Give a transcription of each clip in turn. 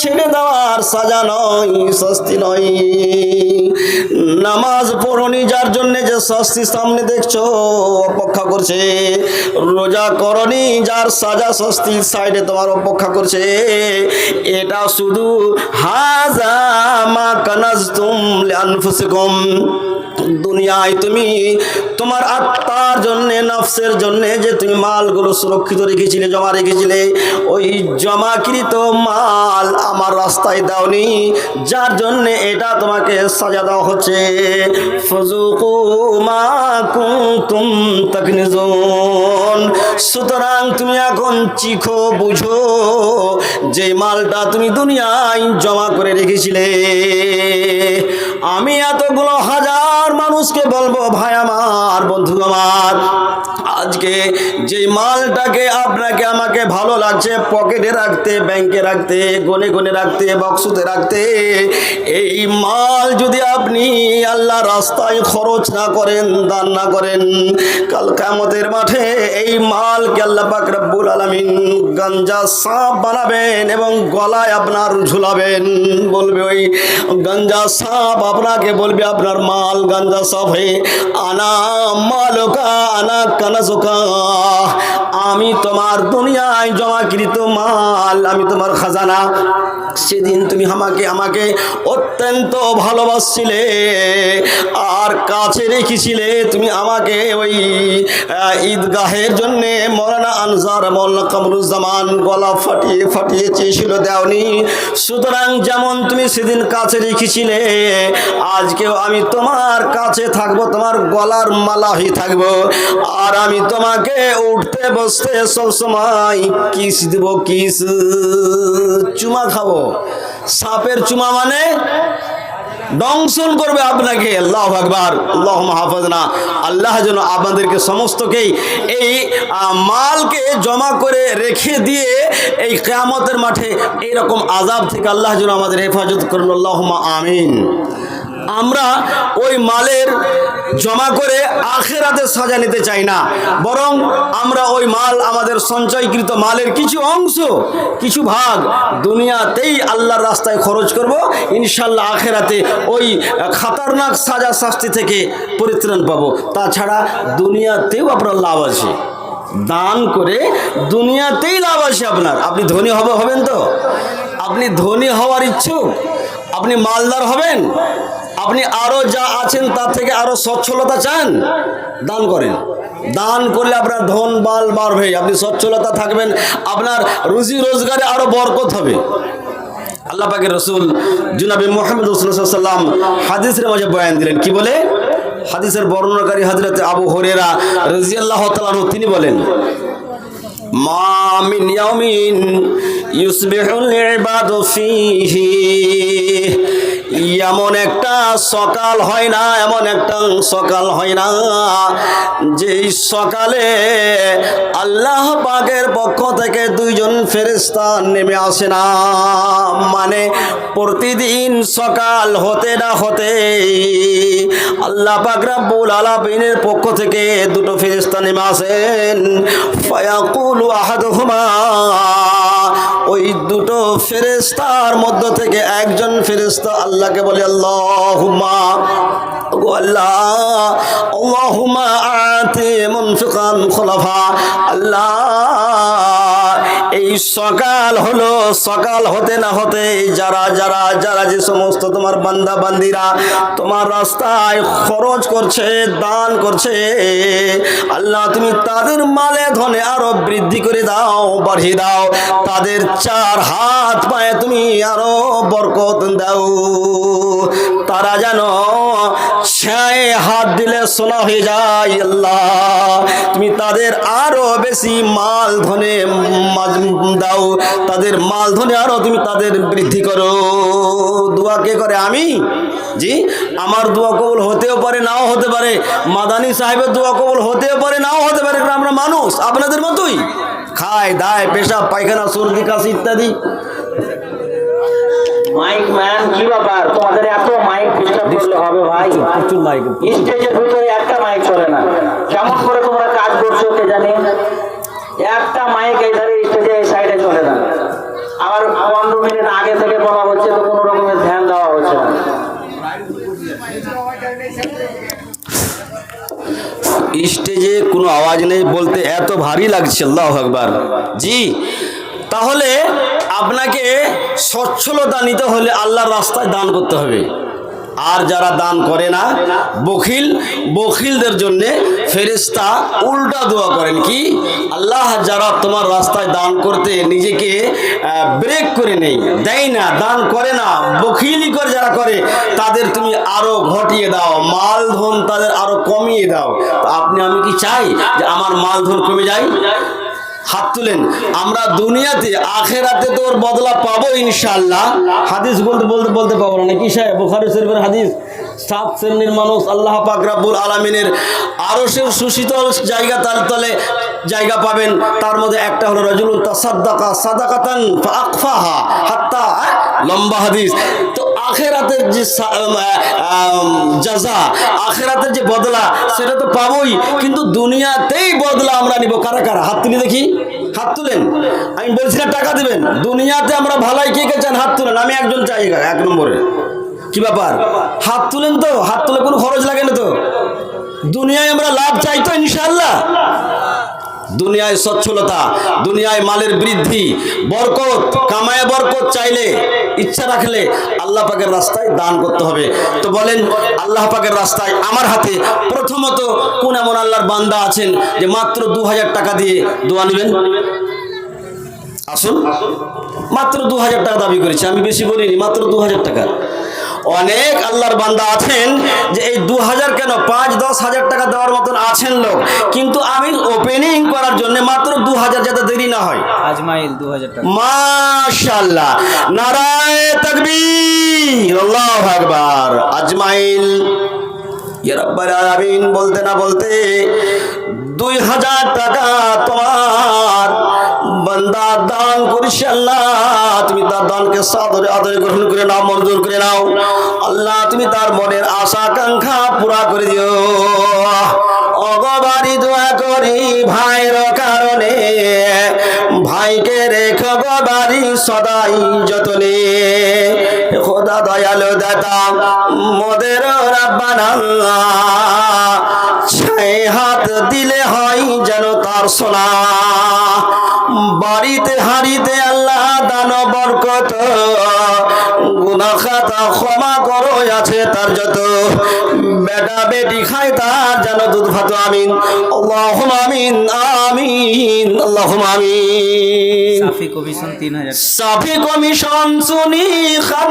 ছেড়ে দেওয়ার সাজা নয়, শাস্তি নয়। নামাজ পড়নি যার জন্য যে শাস্তি সামনে দেখছ, অপেক্ষা করছে। রোজা করনি যার সাজা শাস্তি সাইডে তোমার অপেক্ষা করছে। এটা শুধু হাজা মা কানাজ তুম দুনিয়ায় তুমি তোমার আত্মার জন্যে, নফসের জন্যে যে তুমি মালগুলো সুরক্ষিত রেখেছিলে, জমা রেখেছিলে, ওই জমাকৃত মাল আমার রাস্তায় দাওনি, যার জন্য এটা তোমাকে সাজা দেওয়া হচ্ছে। সুতরাং তুমি এখন চিখো, বুঝো যে মালটা তুমি দুনিয়ায় জমা করে রেখেছিলে। আমি এতগুলো হাজার মানুষকে বলব, ভাই আমার বন্ধু আমার, আজকে যে মালটাকে আপনাকে আমাকে ভালো লাগছে, পকেটে রাখতে ব্যাংকে রাখতে, গনে গনে রাখতে বক্সুতে রাখতে, এই মাল যদি আপনি আল্লাহ রাস্তায় খরচ না করেন, দান না করেন, কাল কামতের মাঠে এই মালকে আল্লাহ পাক রব্বুল আলামিন গাঞ্জা সাপ বানাবেন এবং গলায় আপনার ঝুলাবেন। বলবে ওই গাঞ্জা সাপ আপনাকে বলবে আপনার মাল গাঞ্জা সাপ হয়ে আনা মালকা আনা কানাজোকা আমি তোমার দুনিয়ায় জমাকৃত মাল, আমি তোমার খাজানা। সেদিন তুমি আমাকে আমাকে অত্যন্ত ভালোবাসছিলে আর কাছে রেখেছিলে। তুমি আমাকে ওই ঈদগাহের জন্যে মরানা আনসার মোল্লা কামরুজ্জামান গলা ফাটিয়ে ফাটিয়ে চেয়েছিল, দেওনি। সুতরাং যেমন তুমি সেদিন কাছে রেখেছিলে, আজকেও আমি তোমার কাছে থাকব, তোমার গলার মালা হয়ে থাকব। আর আমি তোমাকে উঠতে বসতে সবসময় কিস দিব, কিস। চুমা খাব। সাপের চুমা মানে দংশন করবে আপনাকে। আল্লাহ আকবার আল্লাহ হাফাজ না আল্লাহ যেন আপনাদেরকে সমস্তকেই এই মালকে জমা করে রেখে দিয়ে এই কেয়ামতের মাঠে এইরকম আজাব থেকে আল্লাহ যেন আমাদের হেফাজত করুন। আল্লাহ আমিন। আমরা ওই মালের জমা করে আখেরাতে সাজা নিতে চাই না। বরং আমরা ওই মাল, আমাদের সঞ্চয়কৃত মালের কিছু অংশ, কিছু ভাগ দুনিয়াতেই আল্লাহর রাস্তায় খরচ করব। ইনশাল্লাহ আখেরাতে ওই খাতারনাক সাজা শাস্তি থেকে পরিত্রাণ পাবো। তাছাড়া দুনিয়াতেও আপনার লাভ আছে। দান করে দুনিয়াতেই লাভ আছে আপনার। আপনি ধনী হবে, হবেন তো? আপনি ধনী হওয়ার ইচ্ছুক? আপনি মালদার হবেন? আপনি আরও যা আছেন তার থেকে আরও সচ্ছলতা চান? দান করেন। দান করলে আপনার ধন, বাল বাড়বে আপনি সচ্ছলতা থাকবেন, আপনার রুজি রোজগারে আরও বরকত হবে। আল্লাহ পাকের রসুল জুনাবি মোহাম্মদ রসুল্লাম হাদিসের মাঝে বয়ান দিলেন। কি বলে? হাদিসের বর্ণনাকারী হাজরত আবু হরেরা রাজিয়াল্লাহ তাআলা তিনি বলেন, মা মিন ইয়াউমিন ইউসবিহুল ইবাদু ফীহি। এমন একটা সকাল হয় না, এমন একটা সকাল হয় না, যেই সকালে আল্লাহ পাকের পক্ষ থেকে দুইজন ফেরেস্তা নেমে আসে না। মানে প্রতিদিন সকাল হতে না হতে আল্লাহ পাক রাব্বুল আলামিনের পক্ষ থেকে দুটো ফেরেস্তা নেমে আসেন। ফায়াকুলু আহাদুহুমা ওই দুটো ফেরেস্তার মধ্য থেকে একজন ফেরেস্তা আল্লাহকে বলে আল্লাহুমা আল্লাহ আল্লাহুমা আতি মুনফিকান খলাফা, আল্লাহ এই সকাল হলো, সকাল হতে না হতে যারা যারা যারা যে সমস্ত তোমার বান্দা বান্দিরা তোমার রাস্তায় খরচ করছে, দান করছে, আল্লাহ তুমি তাদের মালে ধনে আরও বৃদ্ধি করে দাও, বাড়িয়ে দাও। তাদের চার হাত পায়ে তুমি আরও বরকত দাও। তারা যেন ছায়ে হাত দিলে সোনা হয়ে যায়, আল্লাহ। তুমি তাদের আরও বেশি মাল ধনে দাও। তাদের মাল ধনে আরও তুমি তাদের বৃদ্ধি করো। দোয়া কে করে? আমি? জি? আমার দোয়া কবুল হতেও পারে, নাও হতে পারে। মাদানী সাহেবের দোয়া কবুল হতেও পারে, নাও হতে পারে। আমরা মানুষ, আপনাদের মতোই। খায়, দায়, পেশাব, পায়খানা, সর্দি, কাশি ইত্যাদি। মাইক ম্যান কি ব্যাপার? তোমাদের এত মাইক ডিস্টার্ব করলে হবে ভাই? প্রচুর মাইক স্টেজের ভিতরে একটা মাইক চলে না। কেমন করে তোমরা কাজ করছ কে জানি? একটা মাইক এই ধারে স্টেজে এই সাইডে চলে না। আবার বন্ধ মিনিট আগে থেকে বলা হচ্ছে তো কোনো রকমের ধ্যান দেওয়া হচ্ছে না। স্টেজে কোনো আওয়াজ নেই বলতে এত ভারী লাগছে আল্লাহ একবার জি তাহলে আপনাকে সচ্ছলতা নিতে হলে আল্লাহর রাস্তায় দান করতে হবে। আর যারা দান করে না, বখিল, বখিলদের জন্য ফেরেস্তা উল্টা দোয়া করেন। কি? আল্লাহ যারা তোমার রাস্তায় দান করতে নিজেকে ব্রেক করে নেই, দেয় না, দান করে না বখিলি করে যারা করে, তাদের তুমি আরও ঘটিয়ে দাও মাল ধন তাদের আরও কমিয়ে দাও। আপনি, আমি কি চাই যে আমার মাল ধন কমে যায়? হাত তুলেন। আমরা দুনিয়াতে, আখেরাতে তো ওর বদলা পাবো ইনশাআল্লাহ। হাদিস বলতে বলতে বলতে পাবো না। নাকি সাহেব, বুখারি শরীফের হাদিস, সাত শ্রেণির মানুষ আল্লাহ পাক রাব্বুল আলামিনের আরশের সুশীতল জায়গা তার তলে জায়গা পাবেন। তার মধ্যে একটা হলো রাজুলুন তাসাদ্দাকা সাদাকাতান ফাআকফাহা হাত্তা লম্বা হাদিস। আখেরাতের যে আম, আখেরাতের যে বদলা সেটা তো পাবোই। কিন্তু দুনিয়াতেই বদলা আমরা নিব কারা কারা? হাত তুলে দেখি। হাত তুলেন। আমি বলছি না টাকা দেবেন। দুনিয়াতে আমরা ভালাই কে কে চান? হাত তুলেন। আমি একজন চাই এক নম্বরে। কি ব্যাপার? হাত তুলেন তো। হাত তুলে কোনো খরচ লাগে না তো। দুনিয়ায় আমরা লাভ চাই তো ইনশাল্লাহ দুনিয়ায় সচ্ছলতা, দুনিয়ায় মালের বৃদ্ধি, বরকত, কামায় বরকত চাইলে, ইচ্ছা রাখলে আল্লাহ পাকের রাস্তায় দান করতে হবে। তো বলেন, আল্লাহ পাকের রাস্তায় আমার হাতে প্রথমত কোন এমন আল্লাহর বান্দা আছেন যে মাত্র দু হাজার টাকা দিয়ে দোয়া নেবেন? আসুন। মাত্র দু হাজার টাকা দাবি করেছি, আমি বেশি বলিনি, মাত্র দু হাজার টাকা। অনেক আল্লাহর বান্দা আছেন যে এই দু হাজার কেন পাঁচ দশ হাজার টাকা দেওয়ার মতন আছেন লোক। কিন্তু আমি ওপেনিং করার জন্য মাত্র দু হাজার যাতে দেরি না হয়। আজমাইল দু হাজার মাশাল্লাহ নারায় তাকবীর। আল্লাহু আকবার। আজমাইল। আলামিন বলতে না বলতে দুই হাজার টাকা তোমার বান্দা দান করিস আল্লাহ। তুমি তার দানকে সাদরে আদরে গ্রহণ করে নাও, মঞ্জুর করে নাও। আল্লাহ, তুমি তার মনের আশা আকাঙ্ক্ষা পুরা করে দিও। অগবারি দোয়া করি ভাইয়ের কারণে। ভাইকে রেখো বাড়ি সদাই যতনে। খোদা দয়ালু দাতা মোদের রাব্বানা ছাই হাত দিলে হয় যেন তার সোনা। বাড়িতে হাড়িতে আল্লাহ দান বরকত। গুনা খাতা ক্ষমা করো আছে তার যত। বেটা বেটি খায় তার যেন দুধ ভাত আমিন। আল্লাহ আমিন আমিন আল্লাহ আমিন। সাফি কমিশন তিন হাজার সাফি কমিশন শুনি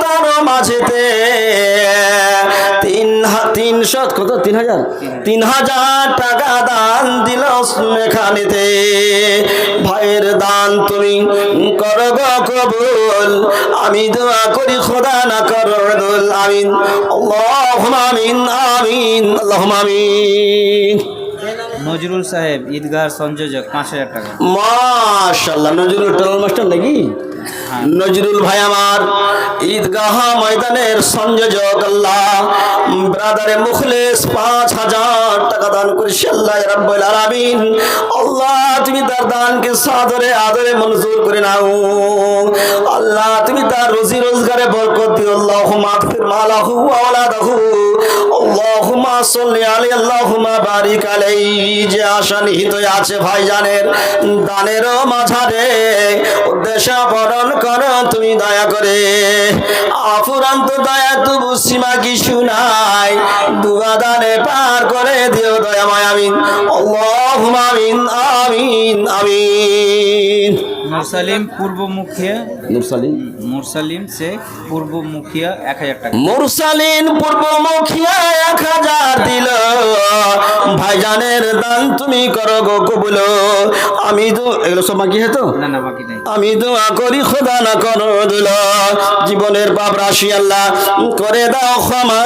খাতার মাঝেতে। তিন তিনশো কত? তিন হাজার? তিন হাজার টাকা দান দিল এখানেতে ভাইয়ের দান তুমি করো গো কবুল। আমি দোয়া করি খোদা না করো দুল আমিন আমিন। আমিন আমিন। নজরুল সাহেব ঈদগাহ সংযোজক পাঁচ হাজার টাকা। মাশাল্লাহ নজরুল টোল মাস্টার নাকি? নজরুল ভাই আমার। ঈদগাহ ময়দানের সংযোজক আল্লাহ। ব্রাদারে মুখলেস পাঁচ হাজার টাকা দান করেছে আল্লাহ রাব্বুল আলামিন। আল্লাহ, তুমি তার দানকে সাদরে আদরে মঞ্জুর করে নাও। আল্লাহ, তুমি তার রুজি রোজগারে বরকত দিও। আল্লাহুম্মা আগফির মালাহু ওয়া ওয়ালাদাহু। আল্লাহুম্মা সাল্লি আলাইহি, আল্লাহুম্মা বারিক আলাইহি। যে আশা নিহিত আছে ভাইজানের দানের মাঝারে। উদ্দেশ্য বরণ করো তুমি দয়া করে। আফুরান্ত দয়া, তবু সীমা কিছু নাই। দুয়া দানে পার করে দিও দয়াময় আমিন। আমিন আমিন আমিন। মুরসালিম পূর্ব মুখিয়া মুরসালিম মুরসালিম শেখ পূর্ব মুখিয়া এক হাজার টাকা। মুরসালিম পূর্ব মুখিয়া এক হাজার দিল। ভাইজানের দান তুমি করো গো কবুল। আমি তো এগুলো সব বাকি হতো না না বাকি নাই। আমি তো করি খোদা না করো দিল। জীবনের পাপ রাশি আল্লাহ করে দাও ক্ষমা।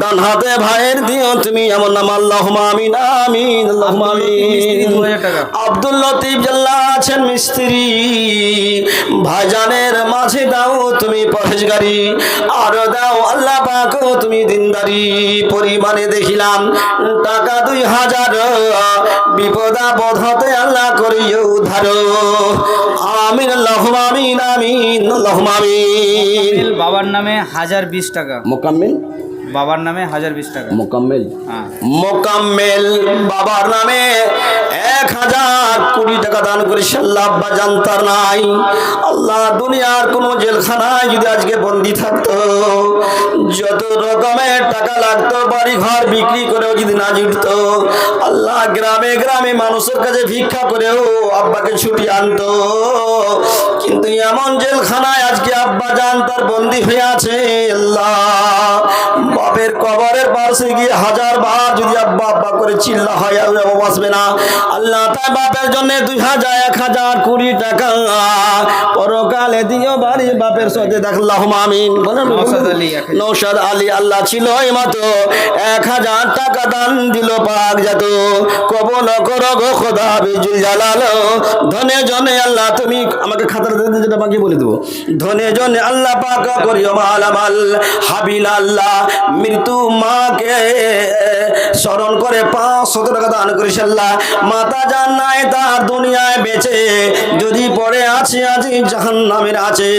ডান হাতে ভাইয়ের দিও তুমি এমন নাম আল্লাহ আমিন আমিন আল্লাহ আব্দুল লতিফ জাল্লা আছেন মিস্ত্রি। ভাইজানের মাঝে দাও তুমি পরেশগারি আর দাও আল্লাহ পাক তুমি দিনদারি। পরিমাণে দেখিলাম টাকা দুই হাজার। বিপদা বধতে আল্লাহ করিও উদ্ধার আমিন আল্লাহুম্মা আমিন আমিন আমিন বাবার নামে হাজার বিশ টাকা। মোকাম্মেল? বাবার নামে হাজার বিশ টাকা। মোকাম্মেল। হ্যাঁ। মোকাম্মেল বাবার নামে এক হাজার কোটি টাকা দান করেছে আল্লাহ আব্বা জানতার নাই। আল্লাহ দুনিয়ার কোনো জেলখানায় যদি আজকে বন্দি থাকতো যত রকমের টাকা লাগতো বাড়ি ঘর বিক্রি করেও যদি না জুটতো আল্লাহ গ্রামে গ্রামে মানুষের কাছে ভিক্ষা করেও আব্বাকে ছুটি আনতো। কিন্তু এমন জেলখানায় আজকে আব্বা জান তার বন্দি হয়ে আছে আল্লাহ। পাশে গিয়ে হাজার বার যদি আব্বা আব্বা করে চিল্লা হয় আর ও বাঁচবে না। আল্লাহ তাই বাপের জন্য দুই হাজার এক হাজার কুড়ি টাকা। পরকালে দিও বাড়ি বাপের সাথে দেখলাহ আমিন। হাজার। নৌসাদ আলী আল্লাহ ছিল এই মতো এক হাজার টাকা দান দিল পাক যাত কবল করো গো খোদা বিজুল জালালো। ধনে জনে আল্লাহ তুমি আমাকে খাতার দিতে যেটা বাকি বলে দেবো। ধনে জনে আল্লাহ পাক করিও মাল মালামাল। হাবিল আল্লাহ মৃত্যু মাকে স্মরণ করে পাঁচশো টাকা দান করিস আল্লাহ। মাতা যান নাই তার দুনিয়ায় বেঁচে, যদি পরে আছে জাহান নামের আছে